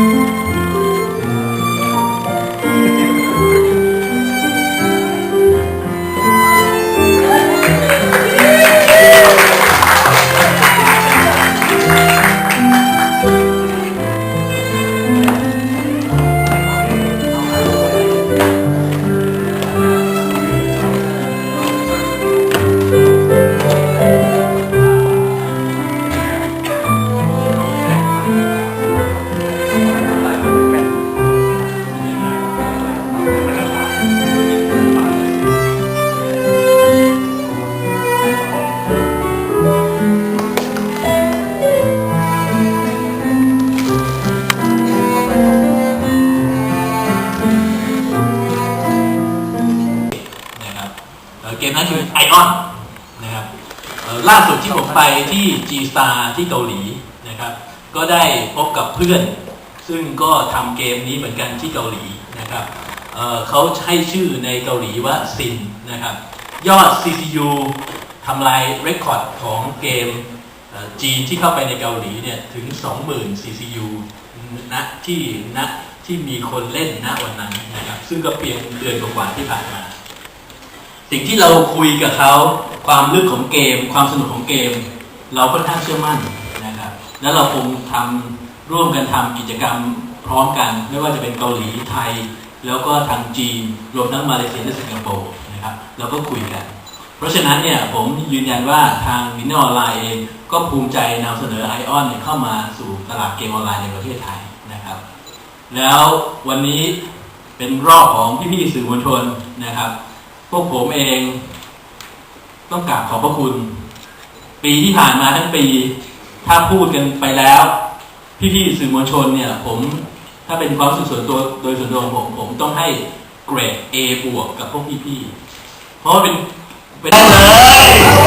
น ออนนะครับล่าสุดที่ผมไปที่ G Star ที่เกาหลีนะครับ ก็ได้พบกับเพื่อน ซึ่งก็ทำเกมนี้เหมือนกันที่เกาหลีนะครับเเขาให้ชื่อในเกาหลีว่าซินนะครับ ยอด CPU ทำลายเรคคอร์ดของเกมจีนที่เข้าไปในเกาหลีเนี่ยถึง 20,000 CPU ณที่ณที่มีคนเล่นณวันนั้นนะครับ ซึ่งก็เพียงเดือนกว่าที่ผ่านมา สิ่งที่เราคุยกับเขาความลึกของเกม ความสนุกของเกม เราค่อนข้างเชื่อมั่นนะครับ แล้วเราคงทำร่วมกันทำกิจกรรมพร้อมกัน ไม่ว่าจะเป็นเกาหลีไทย แล้วก็ทางจีนรวมทั้งมาเลเซียและสิงคโปร์นะครับเราก็คุยกัน เพราะฉะนั้นเนี่ยผมยืนยันว่าทางมินออนไลน์เองก็ภูมิใจนำเสนอไอออนเนี่ยเข้ามาสู่ตลาดเกมออนไลน์ในประเทศไทยนะครับ แล้ววันนี้เป็นรอบของพี่ๆสื่อมวลชนนะครับ พวกผมเอง ต้องกราบขอบพระคุณ ปีที่ผ่านมาทั้งปี ถ้าพูดกันไปแล้ว พี่ๆสื่อมวลชนเนี่ย ผมถ้าเป็นความสุขส่วนตัวโดยส่วนตัวของผมผมต้องให้เกรด A บวกกับพวกพี่ๆเพราะเป็นเป็นเลย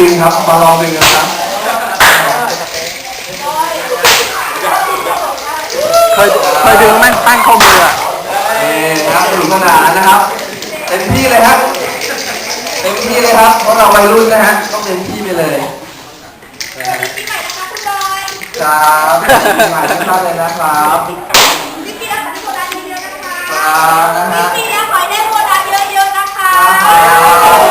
คนก็เคยดึงครับมาลองดึงกันครับ เคยเคยดึงแม่งตั้งข้อมืออะนี่นะครับสนุกสนานนะครับเต็มที่เลยครับเต็มที่เลยครับเพราะเราวัยรุ่นนะฮะต้องเต็มที่ไปเลยปีใหม่นะคะคุณบอยครับปีใหม่ทุกท่านเลยนะครับพี่ปีแล้วขอได้โบนัสเยอะๆนะคะครับนะฮะพี่ปีแล้วขอให้ได้โบนัสเยอะๆนะคะกิน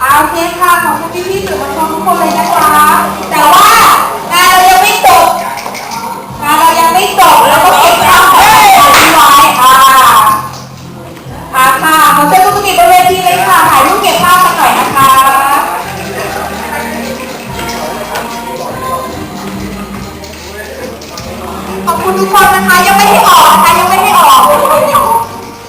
โอเคค่ะขอบคุณพี่ๆสื่อมวลชนทุกคนเลยนะคะ แต่ว่างานเรายังไม่จบงานเรายังไม่จบแล้วก็เก็บข้าวของไว้ค่ะค่ะค่ะขอเชิญทุกท่านบนเวทีเลยค่ะถ่ายรูปเก็บภาพกันหน่อยนะคะขอบคุณทุกคนนะคะยังไม่ได้ออกนะคะ